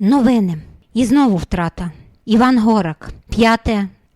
Новини. І знову втрата. Іван Горак, 5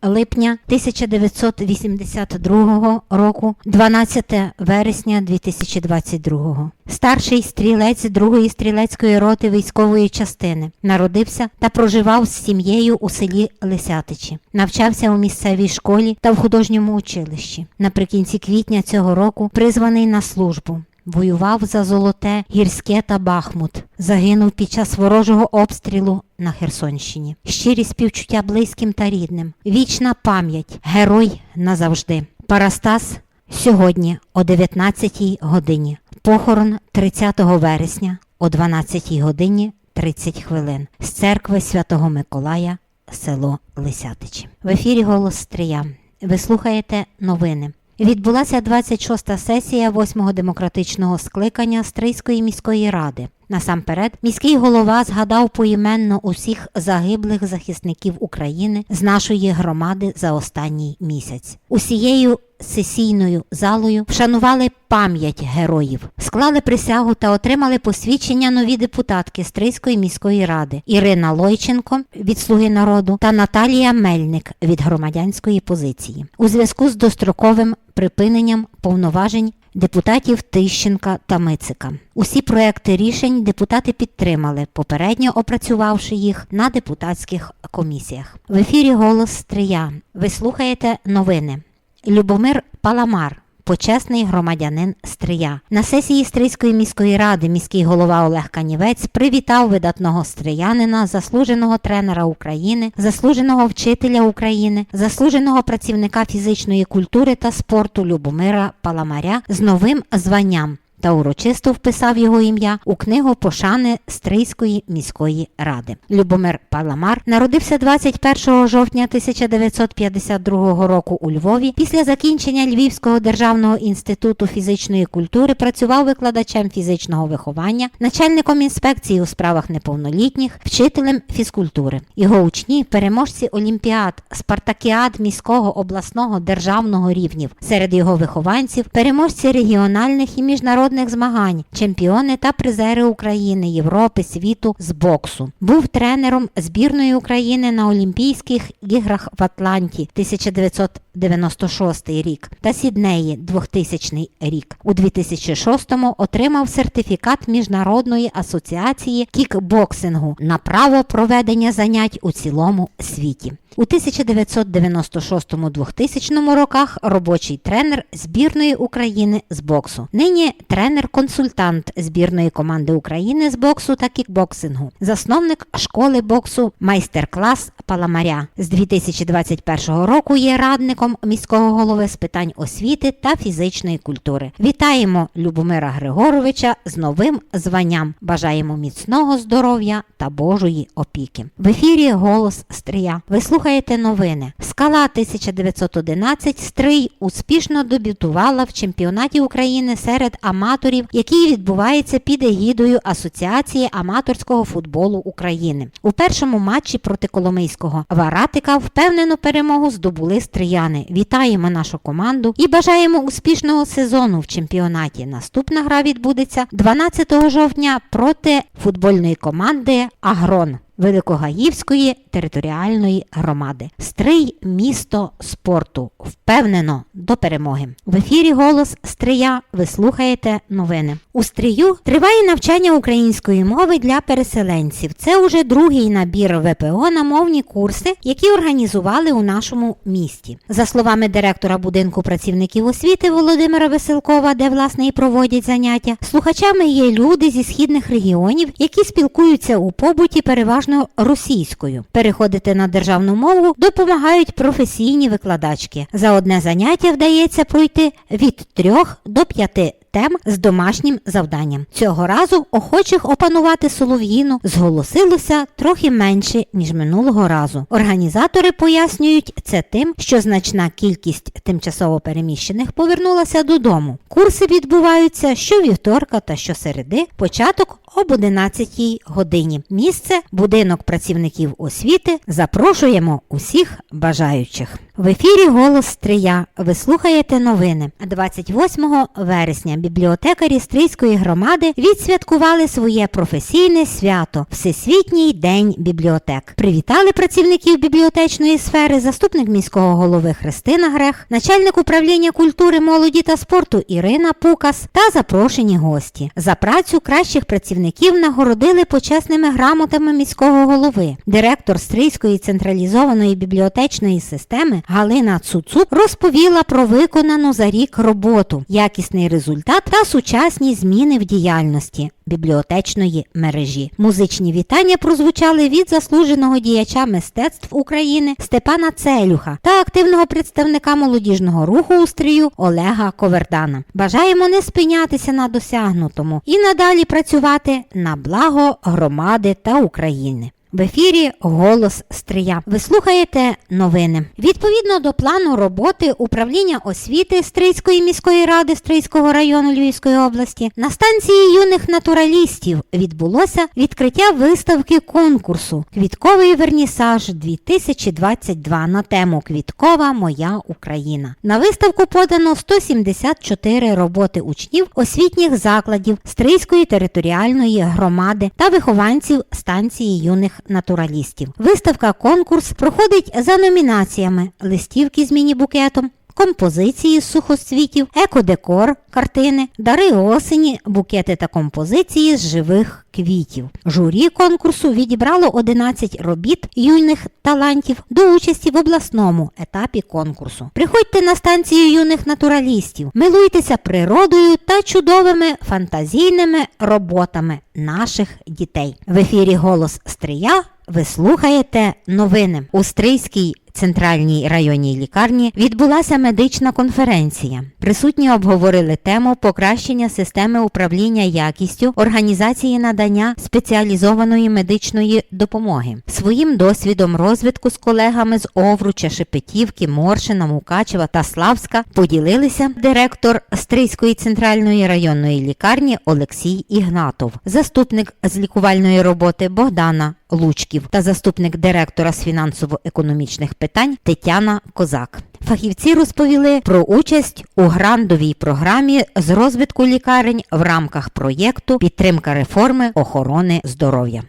липня 1982 року, 12 вересня 2022. Старший стрілець 2-ї стрілецької роти військової частини. Народився та проживав з сім'єю у селі Лисятичі. Навчався у місцевій школі та в художньому училищі. Наприкінці квітня цього року призваний на службу. Воював за Золоте, Гірське та Бахмут. Загинув під час ворожого обстрілу на Херсонщині. Щирі співчуття близьким та рідним. Вічна пам'ять. Герой назавжди. Парастас сьогодні о 19 годині. Похорон 30 вересня о 12 годині 30 хвилин. З церкви Святого Миколая, село Лисятичі. В ефірі Голос Стрия. Ви слухаєте новини. Відбулася 26-та сесія 8-го демократичного скликання Стрийської міської ради. Насамперед, міський голова згадав поіменно усіх загиблих захисників України з нашої громади за останній місяць. Усією сесійною залою вшанували пам'ять героїв, склали присягу та отримали посвідчення нові депутатки Стрийської міської ради Ірина Лойченко від Слуги народу та Наталія Мельник від громадянської позиції у зв'язку з достроковим припиненням повноважень депутатів Тищенка та Мицика. Усі проекти рішень депутати підтримали, попередньо опрацювавши їх на депутатських комісіях. В ефірі Голос Стрия. Ви слухаєте новини. Любомир Паламар. Почесний громадянин Стрия. На сесії Стрийської міської ради міський голова Олег Канівець привітав видатного стріянина, заслуженого тренера України, заслуженого вчителя України, заслуженого працівника фізичної культури та спорту Любомира Паламаря з новим званням та урочисто вписав його ім'я у книгу пошани Стрийської міської ради. Любомир Паламар народився 21 жовтня 1952 року у Львові. Після закінчення Львівського державного інституту фізичної культури працював викладачем фізичного виховання, начальником інспекції у справах неповнолітніх, вчителем фізкультури. Його учні переможці олімпіад, спартакіад міського обласного державного рівнів. Серед його вихованців переможці регіональних і міжнародних змагань, чемпіони та призери України, Європи, світу з боксу. Був тренером збірної України на Олімпійських іграх в Атланті 1996 рік та Сіднеї 2000 рік. У 2006-му отримав сертифікат Міжнародної асоціації кікбоксингу на право проведення занять у цілому світі. У 1996-2000 роках робочий тренер збірної України з боксу. Нині тренер-консультант збірної команди України з боксу та кікбоксингу, засновник школи боксу майстер-клас Паламаря. З 2021 року є радником міського голови з питань освіти та фізичної культури. Вітаємо Любомира Григоровича з новим званням. Бажаємо міцного здоров'я та Божої опіки. В ефірі Голос Стрия. Ви слухаєте новини. Скала 1911 Стрий успішно дебютувала в чемпіонаті України серед аматорів, який відбувається під егідою Асоціації аматорського футболу України. У першому матчі проти Коломийського Варатика впевнену перемогу здобули стрияни. Вітаємо нашу команду і бажаємо успішного сезону в чемпіонаті. Наступна гра відбудеться 12 жовтня проти футбольної команди Агрон. Великогаївської територіальної громади. Стрий місто спорту. Впевнено до перемоги. В ефірі голос Стрия. Ви слухаєте новини. У Стрию триває навчання української мови для переселенців. Це уже другий набір ВПО на мовні курси, які організували у нашому місті. За словами директора будинку працівників освіти Володимира Веселкова, де власне і проводять заняття, слухачами є люди зі східних регіонів, які спілкуються у побуті переважно російською. Переходити на державну мову допомагають професійні викладачки. За одне заняття вдається пройти від трьох до п'яти тем з домашнім завданням. Цього разу охочих опанувати солов'їну зголосилося трохи менше, ніж минулого разу. Організатори пояснюють це тим, що значна кількість тимчасово переміщених повернулася додому. Курси відбуваються щовівторка та щосереди, початок об 11 годині. Місце будинок працівників освіти. Запрошуємо усіх бажаючих. В ефірі Голос Стрия. Ви слухаєте новини. 28 вересня бібліотекарі Стрийської громади відсвяткували своє професійне свято Всесвітній день бібліотек. Привітали працівників бібліотечної сфери заступник міського голови Христина Грех, начальник управління культури, молоді та спорту Ірина Пукас та запрошені гості. За працю кращих працівників нагородили почесними грамотами міського голови. Директор Стрийської централізованої бібліотечної системи Галина Цуцук розповіла про виконану за рік роботу, якісний результат та сучасні зміни в діяльності бібліотечної мережі. Музичні вітання прозвучали від заслуженого діяча мистецтв України Степана Целюха та активного представника молодіжного руху устрію Олега Ковердана. Бажаємо не спинятися на досягнутому і надалі працювати на благо громади та України. В ефірі Голос Стрия. Ви слухаєте новини. Відповідно до плану роботи управління освіти Стрийської міської ради Стрийського району Львівської області на станції юних натуралістів відбулося відкриття виставки конкурсу Квітковий вернісаж 2022 на тему Квіткова Моя Україна. На виставку подано 174 роботи учнів освітніх закладів Стрийської територіальної громади та вихованців станції юних натуралістів. Виставка конкурс проходить за номінаціями листівки з міні-букетом. Композиції з сухоцвітів, екодекор, картини, дари осені, букети та композиції з живих квітів. Журі конкурсу відібрало 11 робіт юних талантів до участі в обласному етапі конкурсу. Приходьте на станцію юних натуралістів, милуйтеся природою та чудовими фантазійними роботами наших дітей. В ефірі Голос Стрия ви слухаєте новини у Стрийській центральній районній лікарні відбулася медична конференція. Присутні обговорили тему покращення системи управління якістю організації надання спеціалізованої медичної допомоги. Своїм досвідом розвитку з колегами з Овруча, Шепетівки, Моршина, Мукачева та Славська поділилися директор Стрийської центральної районної лікарні Олексій Ігнатов, заступник з лікувальної роботи Богдана Лучків та заступник директора з фінансово-економічних питань Тетяна Козак. Фахівці розповіли про участь у грандовій програмі з розвитку лікарень в рамках проєкту Підтримка реформи охорони здоров'я.